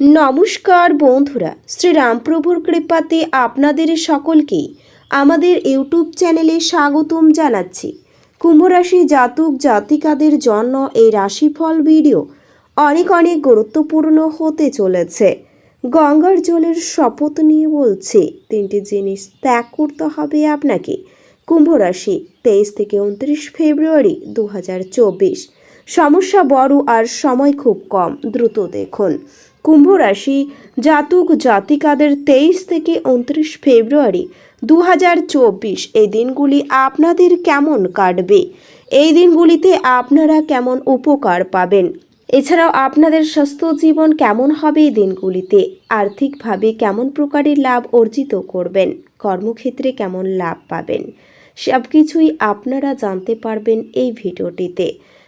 নমস্কার বন্ধুরা, শ্রীরামপ্রভুর কৃপাতে আপনাদের সকলকে আমাদের ইউটিউব চ্যানেলে স্বাগতম জানাচ্ছি। কুম্ভরাশি জাতক জাতিকাদের জন্য এই রাশিফল ভিডিও অনেক অনেক গুরুত্বপূর্ণ হতে চলেছে। গঙ্গার জলের শপথ নিয়ে বলছে, তিনটি জিনিস ত্যাগ করতে হবে আপনাকে। কুম্ভরাশি, তেইশ থেকে উনত্রিশ ফেব্রুয়ারি দু হাজার চব্বিশ। সমস্যা বড় আর সময় খুব কম, দ্রুত দেখুন। কুম্ভ রাশি জাতক জাতিকাদের তেইশ থেকে উনত্রিশ ফেব্রুয়ারি দু হাজার চব্বিশ। এই দিনগুলি আপনাদের কেমন কাটবে? এই দিনগুলিতে আপনারা কেমন উপকার পাবেন? এছাড়াও আপনাদের স্বাস্থ্য জীবন কেমন হবে এই দিনগুলিতে? আর্থিকভাবে কেমন প্রকারের লাভ অর্জিত করবেন? কর্মক্ষেত্রে কেমন লাভ পাবেন? সব কিছুই আপনারা জানতে পারবেন এই ভিডিওটিতে।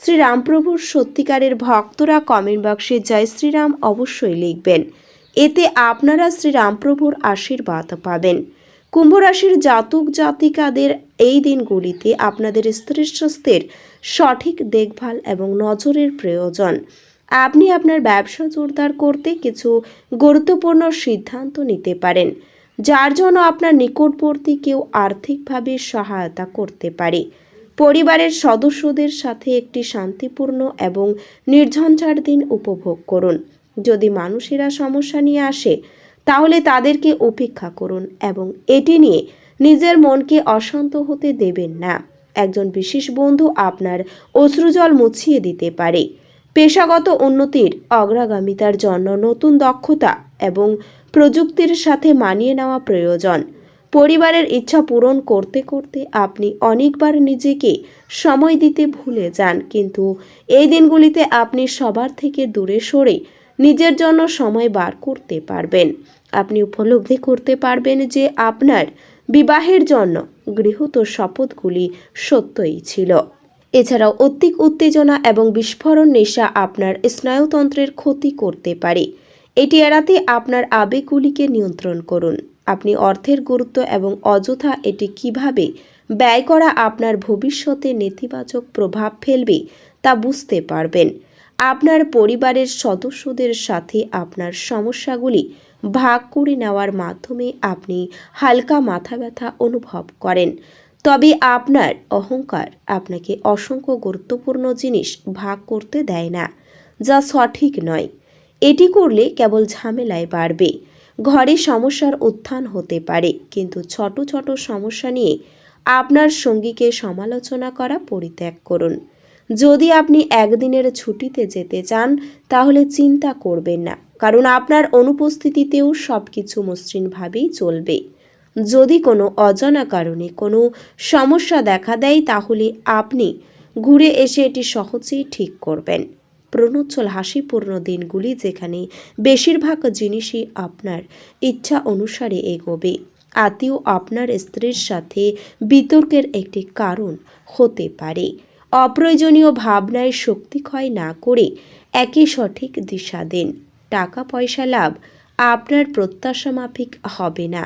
শ্রীরামপ্রভুর সত্যিকারের ভক্তরা কমেন্ট বক্সে জয় শ্রীরাম অবশ্যই লিখবেন। এতে আপনারা শ্রীরামপ্রভুর আশীর্বাদ পাবেন। কুম্ভ রাশির জাতক জাতিকাদের এই দিনগুলিতে আপনাদের স্ত্রীর সঠিক দেখভাল এবং নজরের প্রয়োজন। আপনি আপনার ব্যবসা জোরদার করতে কিছু গুরুত্বপূর্ণ সিদ্ধান্ত নিতে পারেন, যার জন্য আপনার নিকটবর্তী কেউ আর্থিকভাবে সহায়তা করতে পারে। পরিবারের সদস্যদের সাথে একটি শান্তিপূর্ণ এবং নির্ঝঞ্ঝার দিন উপভোগ করুন। যদি মানুষেরা সমস্যা নিয়ে আসে, তাহলে তাদেরকে উপেক্ষা করুন এবং এটি নিয়ে নিজের মনকে অশান্ত হতে দেবেন না। একজন বিশেষ বন্ধু আপনার অশ্রুজল মুছিয়ে দিতে পারে। পেশাগত উন্নতির অগ্রগামিতার জন্য নতুন দক্ষতা এবং প্রযুক্তির সাথে মানিয়ে নেওয়া প্রয়োজন। পরিবারের ইচ্ছা পূরণ করতে করতে আপনি অনেকবার নিজেকে সময় দিতে ভুলে যান। কিন্তু এই দিনগুলিতে আপনি সবার থেকে দূরে সরে নিজের জন্য সময় বার করতে পারবেন। আপনি উপলব্ধি করতে পারবেন যে আপনার বিবাহের জন্য গৃহীত শপথগুলি সত্যই ছিল। এছাড়াও অত্যিক উত্তেজনা এবং বিস্ফোরণ নেশা আপনার স্নায়ুতন্ত্রের ক্ষতি করতে পারে। এটি এড়াতে আপনার আবেগগুলিকে নিয়ন্ত্রণ করুন। আপনি অর্থের গুরুত্ব এবং অযথা এটি কীভাবে ব্যয় করা আপনার ভবিষ্যতে নেতিবাচক প্রভাব ফেলবে তা বুঝতে পারবেন। আপনার পরিবারের সদস্যদের সাথে আপনার সমস্যাগুলি ভাগ করে নেওয়ার মাধ্যমে আপনি হালকা মাথা ব্যথা অনুভব করেন। তবে আপনার অহংকার আপনাকে অসংখ্য গুরুত্বপূর্ণ জিনিস ভাগ করতে দেয় না, যা সঠিক নয়। এটি করলে কেবল ঝামেলায় বাড়বে। ঘরে সমস্যার উত্থান হতে পারে, কিন্তু ছোট ছোট সমস্যা নিয়ে আপনার সঙ্গীকে সমালোচনা করা পরিত্যাগ করুন। যদি আপনি একদিনের ছুটিতে যেতে চান, তাহলে চিন্তা করবেন না, কারণ আপনার অনুপস্থিতিতেও সব কিছু মসৃণভাবেই চলবে। যদি কোনো অজানা কারণে কোনো সমস্যা দেখা দেয়, তাহলে আপনি ঘুরে এসে এটি সহজেই ঠিক করবেন। প্রণোচ্ছল হাসিপূর্ণ দিনগুলি যেখানে বেশিরভাগ জিনিসই আপনার ইচ্ছা অনুসারে এগোবে। আত্মীয় আপনার স্ত্রীর সাথে বিতর্কের একটি কারণ হতে পারে। অপ্রয়োজনীয় ভাবনায় শক্তি ক্ষয় না করে একই সঠিক দিশা দিন। টাকা পয়সা লাভ আপনার প্রত্যাশা মাফিক হবে না।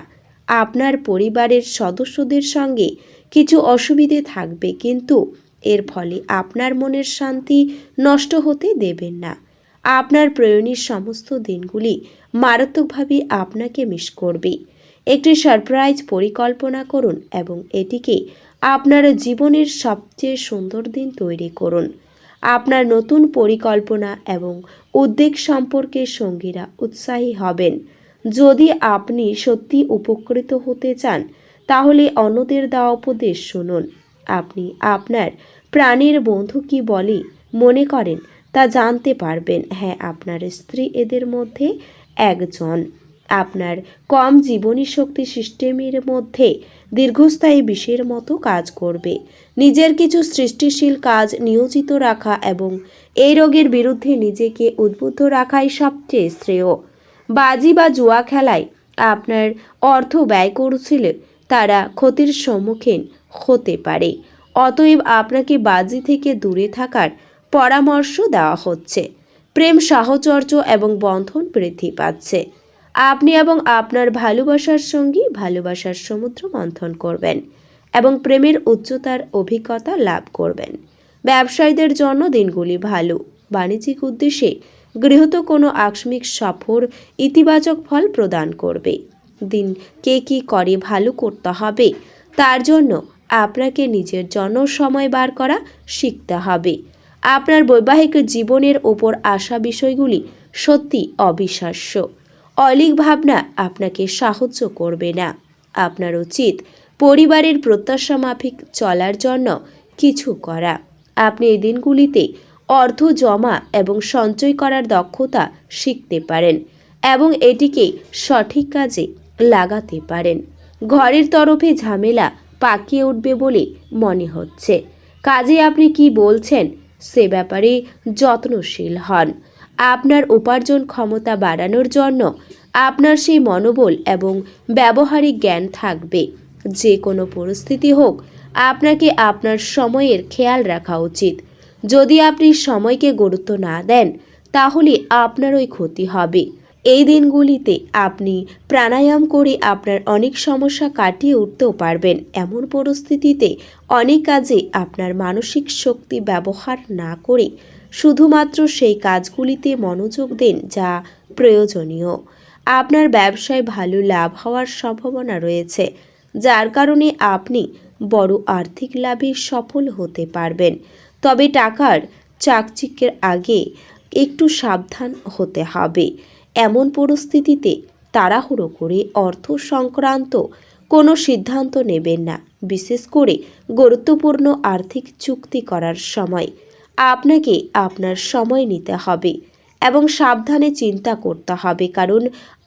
আপনার পরিবারের সদস্যদের সঙ্গে কিছু অসুবিধে থাকবে, কিন্তু এর ফলে আপনার মনের শান্তি নষ্ট হতে দেবেন না। আপনার প্রয়োজনীয় সমস্ত দিনগুলি মারাত্মকভাবে আপনাকে মিস করবে। একটি সারপ্রাইজ পরিকল্পনা করুন এবং এটিকে আপনার জীবনের সবচেয়ে সুন্দর দিন তৈরি করুন। আপনার নতুন পরিকল্পনা এবং উদ্বেগ সম্পর্কে সঙ্গীরা উৎসাহী হবেন। যদি আপনি সত্যি উপকৃত হতে চান, তাহলে অন্যদের দেওয়া উপদেশ শুনুন। আপনি আপনার প্রাণের বন্ধু কি বলে মনে করেন তা জানতে পারবেন। হ্যাঁ আপনার স্ত্রী এদের মধ্যে একজন। আপনার কম জীবনী শক্তি সিস্টেমের মধ্যে দীর্ঘস্থায়ী বিষের মতো কাজ করবে। নিজের কিছু সৃষ্টিশীল কাজ নিয়োজিত রাখা এবং এই রোগের বিরুদ্ধে নিজেকে উদ্বুদ্ধ রাখাই সবচেয়ে শ্রেয়। বাজি বা জুয়া খেলায় আপনার অর্থ ব্যয় করছিল, তারা ক্ষতির সম্মুখীন হতে পারে। অতএব আপনাকে বাজি থেকে দূরে থাকার পরামর্শ দেওয়া হচ্ছে। প্রেম সাহচর্য এবং বন্ধন বৃদ্ধি পাচ্ছে। আপনি এবং আপনার ভালোবাসার সঙ্গী ভালোবাসার সমুদ্র মন্থন করবেন এবং প্রেমের উচ্চতার অভিজ্ঞতা লাভ করবেন। ব্যবসায়ীদের জন্য দিনগুলি ভালো। বাণিজ্যিক উদ্দেশ্যে গৃহীত কোনো আকস্মিক সফর ইতিবাচক ফল প্রদান করবে। দিন কে কী করে ভালো করতে হবে, তার জন্য আপনাকে নিজের জন্য সময় বার করা শিখতে হবে। আপনার বৈবাহিক জীবনের ওপর আসা বিষয়গুলি সত্যি অবিশ্বাস্য। অলিক ভাবনা আপনাকে সাহায্য করবে না। আপনার উচিত পরিবারের প্রত্যাশা মাফিক চলার জন্য কিছু করা। আপনি এই দিনগুলিতে অর্থ জমা এবং সঞ্চয় করার দক্ষতা শিখতে পারেন এবং এটিকে সঠিক কাজে লাগাতে পারেন। ঘরের তরফে ঝামেলা পাকিয়ে উঠবে বলে মনে হচ্ছে। কাজে আপনি কি বলছেন? সে ব্যাপারে যত্নশীল হন। আপনার উপার্জন ক্ষমতা বাড়ানোর জন্য আপনার সেই মনোবল এবং ব্যবহারিক জ্ঞান থাকবে। যে কোনো পরিস্থিতি হোক, আপনাকে আপনার সময়ের খেয়াল রাখা উচিত। যদি আপনি সময়কে গুরুত্ব না দেন, তাহলে আপনারই ক্ষতি হবে। এই দিনগুলিতে আপনি প্রাণায়াম করে আপনার অনেক সমস্যা কাটিয়ে উঠতেও পারবেন। এমন পরিস্থিতিতে অনেক কাজে আপনার মানসিক শক্তি ব্যবহার না করে শুধুমাত্র সেই কাজগুলিতে মনোযোগ দিন যা প্রয়োজনীয়। আপনার ব্যবসায় ভালো লাভ হওয়ার সম্ভাবনা রয়েছে, যার কারণে আপনি বড় আর্থিক লাভে সফল হতে পারবেন। তবে টাকার চাকচিক্যের আগে একটু সাবধান হতে হবে। এমন পরিস্থিতিতে তাড়াহুড়ো করে অর্থ সংক্রান্ত কোনো সিদ্ধান্ত নেবেন না, বিশেষ করে গুরুত্বপূর্ণ আর্থিক চুক্তি করার সময়। আপনাকে আপনার সময় নিতে হবে এবং সাবধানে চিন্তা করতে হবে কারণ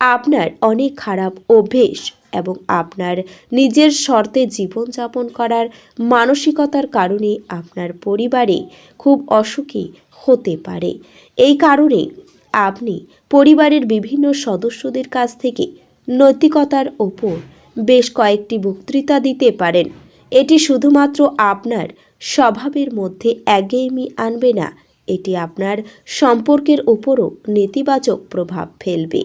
আপনার অনেক খারাপ অভ্যেস এবং আপনার নিজের শর্তে জীবনযাপন করার মানসিকতার কারণে আপনার পরিবারে খুব অসুখী হতে পারে। এই কারণে আপনি পরিবারের বিভিন্ন সদস্যদের কাছ থেকে নৈতিকতার ওপর বেশ কয়েকটি বক্তৃতা দিতে পারেন। এটি শুধুমাত্র আপনার স্বভাবের মধ্যে একঘেয়েমি আনবে না, এটি আপনার সম্পর্কের উপরও নেতিবাচক প্রভাব ফেলবে।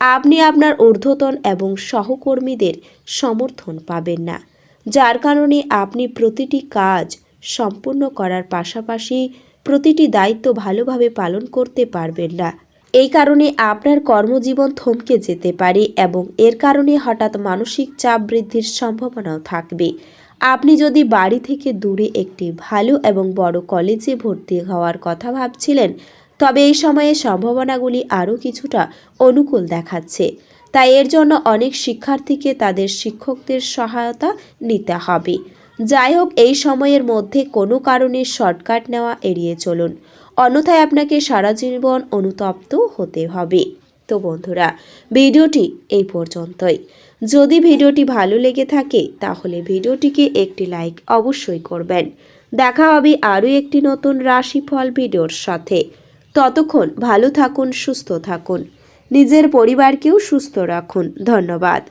আপনি আপনার ঊর্ধ্বতন এবং সহকর্মীদের সমর্থন পাবেন না, যার কারণে আপনি প্রতিটি কাজ সম্পূর্ণ করার পাশাপাশি প্রতিটি দায়িত্ব ভালোভাবে পালন করতে পারবেন না। এই কারণে আপনার কর্মজীবন থমকে যেতে পারে এবং এর কারণে হঠাৎ মানসিক চাপ বৃদ্ধির সম্ভাবনাও থাকবে। আপনি যদি বাড়ি থেকে দূরে একটি ভালো এবং বড় কলেজে ভর্তি হওয়ার কথা ভাবছিলেন, তবে এই সময়ে সম্ভাবনাগুলি আরও কিছুটা অনুকূল দেখাচ্ছে। তাই এর জন্য অনেক শিক্ষার্থীকে তাদের শিক্ষকদের সহায়তা নিতে হবে। যাই হোক, এই সময়ের মধ্যে কোনো কারণে শর্টকাট নেওয়া এড়িয়ে চলুন। অন্যথায় আপনাকে সারা জীবন অনুতপ্ত হতে হবে। তো বন্ধুরা, ভিডিওটি এই পর্যন্তই। যদি ভিডিওটি ভালো লেগে থাকে, তাহলে ভিডিওটিকে একটি লাইক অবশ্যই করবেন। দেখা হবে আরও একটি নতুন রাশিফল ভিডিওর সাথে। ততক্ষণ ভালো থাকুন, সুস্থ থাকুন। নিজের পরিবারকেও সুস্থ রাখুন। ধন্যবাদ।